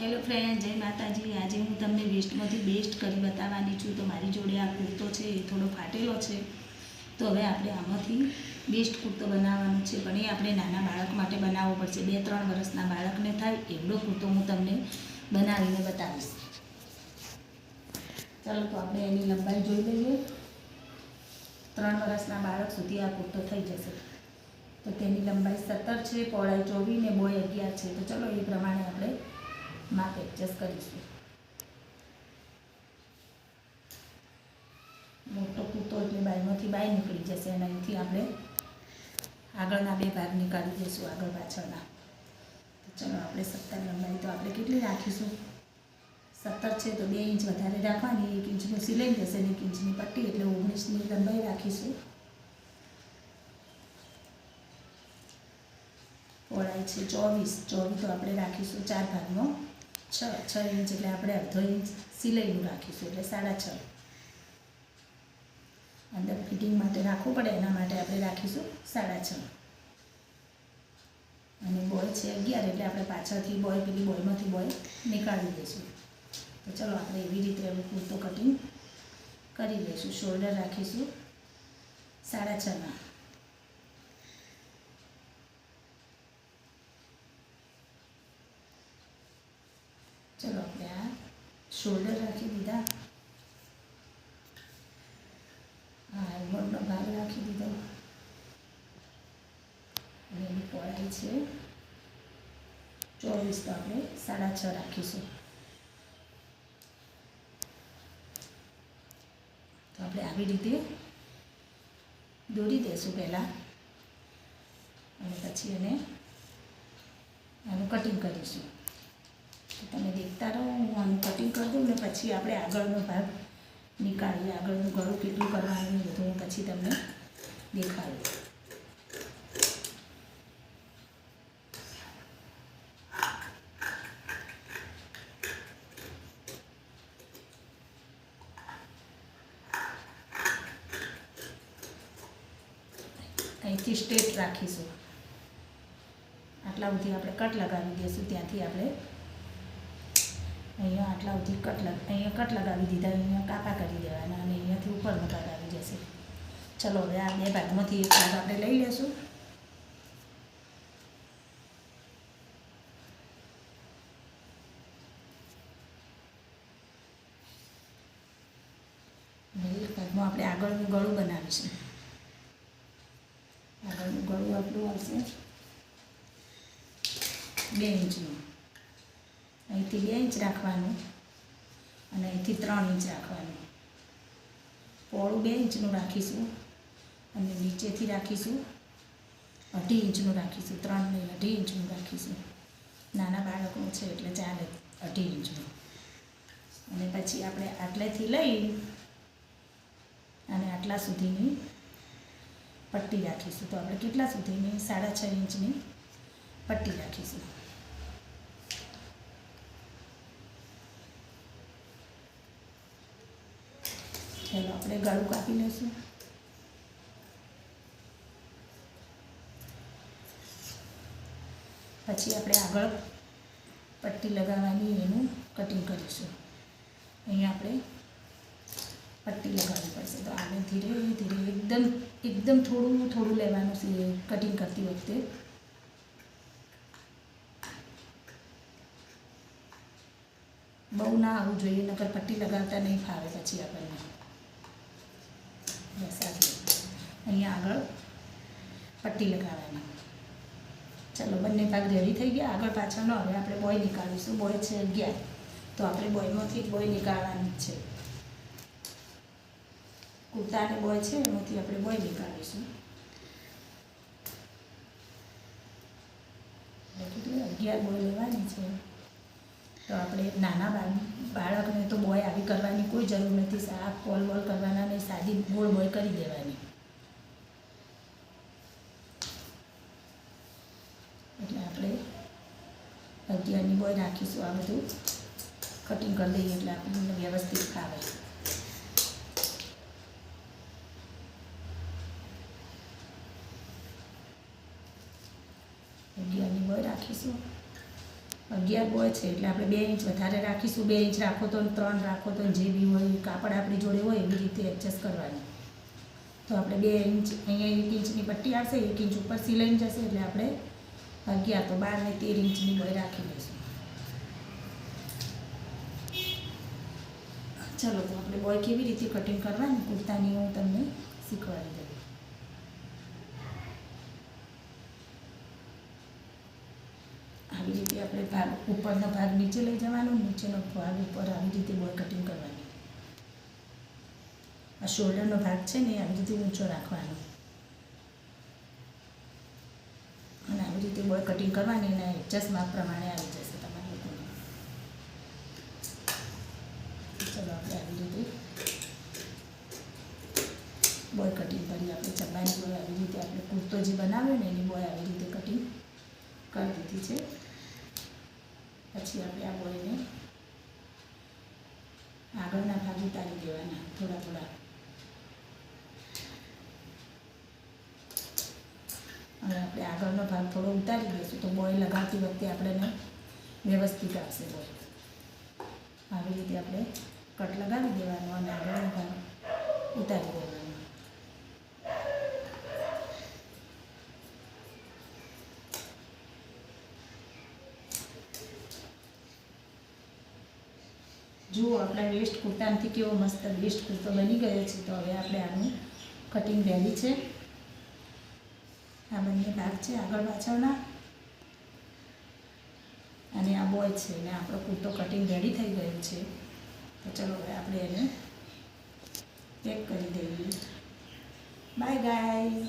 Hello friend જય માતાજી. આજે હું તમને વેસ્ટમાંથી બેસ્ટ કરી બતાવવાની છું. તો મારી જોડે આ કુર્તો છે, એ થોડો ફાટેલો છે. તો હવે આપણે આમાંથી બેસ્ટ કુર્તો બનાવવાનો છે. પણ એ આપણે નાના બાળક માટે બનાવવો પડશે. બે ત્રણ વર્ષના બાળકને થાય, એવડો કુર્તો હું તમને બનાવીને બતાવીશ. ચાલો તો આપણે એની લંબાઈ જોઈ લઈએ. ત્રણ વર્ષના બાળક સુધી આ કુર્તો થઈ જશે. તો તેની લંબાઈ સત્તર છે, પહોળાઈ ચોવીસ ને બોય અગિયાર છે. તો ચલો એ પ્રમાણે આપણે માપ એડજસ્ટ કરીશું. મોટો કૂતો એટલે બાયમાંથી બાય નીકળી જશે અને અહીંથી આપણે આગળના બે ભાગ નીકાળી દઈશું આગળ પાછળના. ચલો આપણે સત્તર લંબાઈ તો આપણે કેટલી રાખીશું? સત્તર છે તો બે ઇંચ વધારે રાખવાની, એક ઇંચનું સિલાઈ જશે ને એક ઇંચની પટ્ટી, એટલે ઓગણીસની લંબાઈ રાખીશું. પહોળાઈ છે ચોવીસ ચોવીસ તો આપણે રાખીશું ચાર ભાગમાં છ છ ઇંચ એટલે આપણે અડધો ઇંચ સિલાઈનું રાખીશું એટલે સાડા છ. અંદર ફિટિંગ માટે રાખવું પડે, એના માટે આપણે રાખીશું સાડા છ. અને બોય છે અગિયાર, એટલે આપણે પાછળથી બોય પેલી બોયમાંથી બોય નીકાળી દઈશું તો ચલો આપણે એવી રીતે કુર્તો કટિંગ કરી દઈશું શોલ્ડર રાખીશું સાડા છમાં ચલો આપણે આ શોલ્ડર રાખી દીધા આ એલ્બોનો ભાગ રાખી દીધો અને એની પહોળાઈ છે ચોવીસ તો આપણે સાડા છ રાખીશું તો આપણે આવી રીતે દોરી દઈશું પહેલાં અને પછી એને આનું કટિંગ કરીશું તમે દેખતા રહો, હું આનું કટિંગ કરી દઉં ને પછી આપણે આગળનો ભાગ નીકાળીએ. આગળનું ગળું કેટલું કરવાનું બધું હું પછી તમને દેખાડું. અહીંથી સ્ટેટ રાખીશું. આટલા સુધી આપણે કટ લગાવી દઈશું, ત્યાંથી આપણે અહીંયા આટલા સુધી કટ લગ અહીંયા કટ લગાવી દીધા, અહીંયા કાપા કરી દેવાના અને અહીંયાથી ઉપરનો ભાગ આવી જશે. ચલો, હવે આ બે ભાગમાંથી એક ભાગ આપણે લઈ લેશું. એક ભાગમાં આપણે આગળનું ગળું બનાવીશું. આગળનું ગળું આપણું આવશે બે ઇંચનું. અહીંથી બે ઇંચ રાખવાનું અને અહીંથી ત્રણ ઇંચ રાખવાનું. પોળું બે ઇંચનું રાખીશું અને નીચેથી રાખીશું અઢી ઇંચનું રાખીશું, ત્રણ નહીં, અઢી ઇંચનું રાખીશું. નાના બાળકનું છે એટલે ચાલે અઢી ઇંચનું. અને પછી આપણે આટલેથી લઈ અને આટલા સુધીની પટ્ટી રાખીશું. તો આપણે કેટલા સુધીની? સાડા છ ઇંચની પટ્ટી રાખીશું. ચાલો, આપણે ગળું કાપી લઈશું પછી આપણે આગળ પટ્ટી લગાવવાની એનું કટિંગ કરીશું. અહીંયા આપણે પટ્ટી લગાવવી પડશે. તો આને ધીરે ધીરે એકદમ એકદમ થોડું થોડું લેવાનું છે કટિંગ કરતી વખતે. બહુ ના આવવું જોઈએ, નકર પટ્ટી લગાવતા નહીં ફાવે પછી આપણને બસ આટલું અહીંયા આગળ પટ્ટી લગાવવાની. ચાલો, બંને ભાગ રેડી થઈ ગયા. આગળ પાછળનો હવે આપણે બોય નીકાળીશું. બોય છે અગિયાર. તો આપણે બોયમાંથી બોય નીકાળવાની છે. કુર્તા અને બોય છે, એમાંથી આપણે બોય નીકાળીશું. અગિયાર બોય લેવાની છે. તો આપણે નાના બાળકને તો બોય આવી કરવાની કોઈ જરૂર નથી. સાફ કોલ બોલ કરવાના નહીં. સાદી ગોળ બોય કરી દેવાની એટલે આપણે અગિયારની બોય રાખીશું આ બધું. કટિંગ કરી દઈએ એટલે આપણને વ્યવસ્થિત ફાવે અગિયારની બોય રાખીશું. અગિયાર બોય છે એટલે આપણે બે ઇંચ વધારે રાખીશું. બે ઇંચ રાખો તો ત્રણ રાખો તો જે બી હોય, કાપડ આપણી જોડે હોય એવી રીતે એડજસ્ટ કરવાની. તો આપણે બે ઇંચ, અહીંયા એક ઇંચની પટ્ટી આવશે, એક ઇંચ ઉપર સિલાઈ જશે એટલે આપણે અગિયાર તો બાર ને તેર ઇંચની બોય રાખી લઈશું ચલો તો આપણે બોય કેવી રીતે કટિંગ કરવાની? કુર્તાની હું તમને શીખવાડી દઉં. આવી રીતે આપણે ભાગ ઉપરનો ભાગ નીચે લઈ જવાનો, નીચેનો ભાગ ઉપર આવી રીતે બોય કટિંગ કરવાની. આ શોલ્ડરનો ભાગ છે ને, આવી રીતે ઊંચો રાખવાનો. અને આવી રીતે બોય કટિંગ કરવાની અને માપ પ્રમાણે આવી જશે તમારી લોકોને. ચલો આપણે આવી રીતે બોય કટિંગ કરી આપણે ચબાની બોય આવી રીતે આપણે કુર્તો જે બનાવ્યો ને એની બોય આવી રીતે કટિંગ કરી દીધી છે. પછી આપણે આ બોયને આગળના ભાગ તારી દેવાના, થોડા થોડા અને આપણે આગળનો ભાગ થોડો ઉતારી દઈશું. તો બોય લગાવતી વખતે આપણે વ્યવસ્થિત આવશે બોય. આવી રીતે આપણે કટ લગાવી દેવાનો અને આગળનો ભાગ ઉતારી દેવાનો. જુઓ, આપણા વેસ્ટ કુર્તામાંથી કેવો મસ્ત વેસ્ટ કુર્તો બની ગયો છે. તો હવે આપણે આનું કટિંગ રેલી છે. આ બંને ભાગ છે, આગળ પાછળના. અને આ બોય છે ને, આપણો કુર્તો કટિંગ રેડી થઈ ગયો છે. તો ચલો હવે આપણે એને પેક કરી દઈએ. બાય ગાય